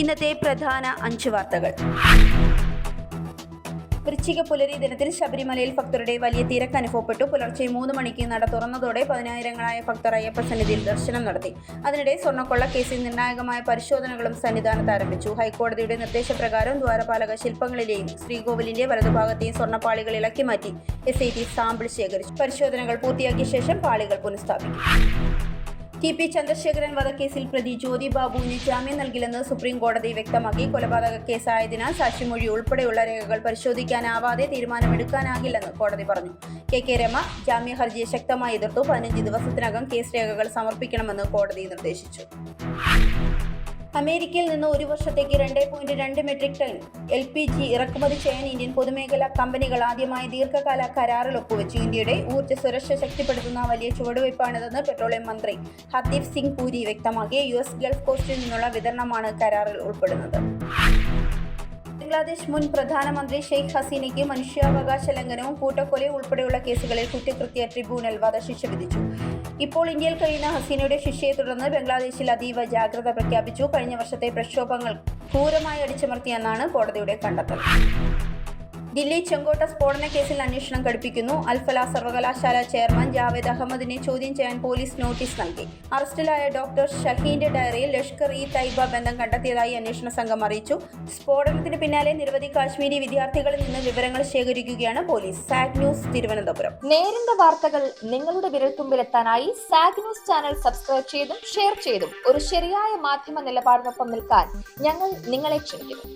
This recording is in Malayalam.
ഇന്നത്തെ പ്രധാന അഞ്ച് വാർത്തകൾ. വൃശ്ചിക പുലരി ദിനത്തിൽ ശബരിമലയിൽ ഭക്തരുടെ വലിയ തിരക്ക് അനുഭവപ്പെട്ടു. പുലർച്ചെ മൂന്ന് മണിക്ക് നട തുറന്നതോടെ പതിനായിരങ്ങളായ ഭക്തർ അയ്യപ്പ സന്നിധിയിൽ ദർശനം നടത്തി. അതിനിടെ സ്വർണക്കൊള്ള കേസിൽ നിർണായകമായ പരിശോധനകളും സന്നിധാനത്ത് ആരംഭിച്ചു. ഹൈക്കോടതിയുടെ നിർദ്ദേശപ്രകാരം ദ്വാരപാലക ശില്പങ്ങളിലെയും ശ്രീകോവിലിന്റെ വലതുഭാഗത്തെയും സ്വർണപ്പാളികൾ ഇളക്കി മാറ്റി. എസ് ഐ ടി സാമ്പിൾ ശേഖരിച്ചു. പരിശോധനകൾ പൂർത്തിയാക്കിയ ശേഷം പാളികൾ പുനഃസ്ഥാപിക്കും. ടി പി ചന്ദ്രശേഖരൻ വധക്കേസിൽ പ്രതി ജ്യോതി ബാബുവിന് ജാമ്യം നൽകില്ലെന്ന് സുപ്രീം കോടതി വ്യക്തമാക്കി. കൊലപാതക കേസായതിനാൽ സാക്ഷിമൊഴി ഉൾപ്പെടെയുള്ള രേഖകൾ പരിശോധിക്കാനാവാതെ തീരുമാനമെടുക്കാനാകില്ലെന്ന് കോടതി പറഞ്ഞു. കെ കെ രമ ജാമ്യ ഹർജിയെ ശക്തമായി എതിർത്തു. പതിനഞ്ച് ദിവസത്തിനകം കേസ് രേഖകൾ സമർപ്പിക്കണമെന്ന് കോടതി നിർദ്ദേശിച്ചു. അമേരിക്കയിൽ നിന്ന് ഒരു വർഷത്തേക്ക് രണ്ട് പോയിന്റ് രണ്ട് metric tonne L P G ഇറക്കുമതി ചെയ്യാൻ ഇന്ത്യൻ പൊതുമേഖലാ കമ്പനികൾ ആദ്യമായി ദീർഘകാല കരാറിൽ ഒപ്പുവെച്ചു. ഇന്ത്യയുടെ ഊർജ സുരക്ഷ ശക്തിപ്പെടുത്തുന്ന വലിയ ചുവടുവയ്പ്പാണിതെന്ന് പെട്രോളിയം മന്ത്രി ഹർദീപ് സിംഗ് പുരി വ്യക്തമാക്കി. യു എസ് ഗൾഫ് കോസ്റ്റിൽ നിന്നുള്ള വിതരണമാണ് കരാറിൽ ഉൾപ്പെടുന്നത്. ബംഗ്ലാദേശ് മുൻ പ്രധാനമന്ത്രി ഷെയ്ഖ് ഹസീനയ്ക്ക് മനുഷ്യാവകാശ ലംഘനവും കൂട്ടക്കൊലയും ഉൾപ്പെടെയുള്ള കേസുകളിൽ കുറ്റകൃത്യ ട്രിബ്യൂണൽ വധശിക്ഷ വിധിച്ചു. ഇപ്പോൾ ഇന്ത്യയിൽ കഴിയുന്ന ഹസീനയുടെ ശിക്ഷയെ തുടർന്ന് ബംഗ്ലാദേശിൽ അതീവ ജാഗ്രത പ്രഖ്യാപിച്ചു. കഴിഞ്ഞ വർഷത്തെ പ്രക്ഷോഭങ്ങൾ ക്രൂരമായി അടിച്ചമർത്തിയെന്നാണ് കോടതിയുടെ കണ്ടെത്തൽ. ദില്ലി ചെങ്കോട്ട സ്ഫോടന കേസിൽ അന്വേഷണം ഘടിപ്പിക്കുന്നു അൽഫല സർവകലാശാല ചെയർമാൻ ജാവേദ് അഹമ്മദിനെ ചോദ്യം ചെയ്യാൻ പോലീസ് നോട്ടീസ് നൽകി. അറസ്റ്റിലായ ഡോക്ടർ ഷഹീന്റെ ഡയറിയിൽ ലഷ്കർ ഇ തൈബ ബന്ധം കണ്ടെത്തിയതായി അന്വേഷണ സംഘം അറിയിച്ചു. സ്ഫോടനത്തിന് പിന്നാലെ നിരവധി കാശ്മീരി വിദ്യാർത്ഥികളിൽ നിന്ന് വിവരങ്ങൾ ശേഖരിക്കുകയാണ് പോലീസ്. Zag news Thiruvananthapuram. നേരിന്റെ വാർത്തകൾ നിങ്ങളുടെ വിരൽത്തുമ്പിലെത്താനായി സാഗ് ന്യൂസ് ചാനൽ സബ്സ്ക്രൈബ് ചെയ്തും ഷെയർ ചെയ്തും ഒരു ശരിയായ മാധ്യമ നിലപാടിനൊപ്പം നിൽക്കാൻ ഞങ്ങൾ നിങ്ങളെ ക്ഷണിക്കുന്നു.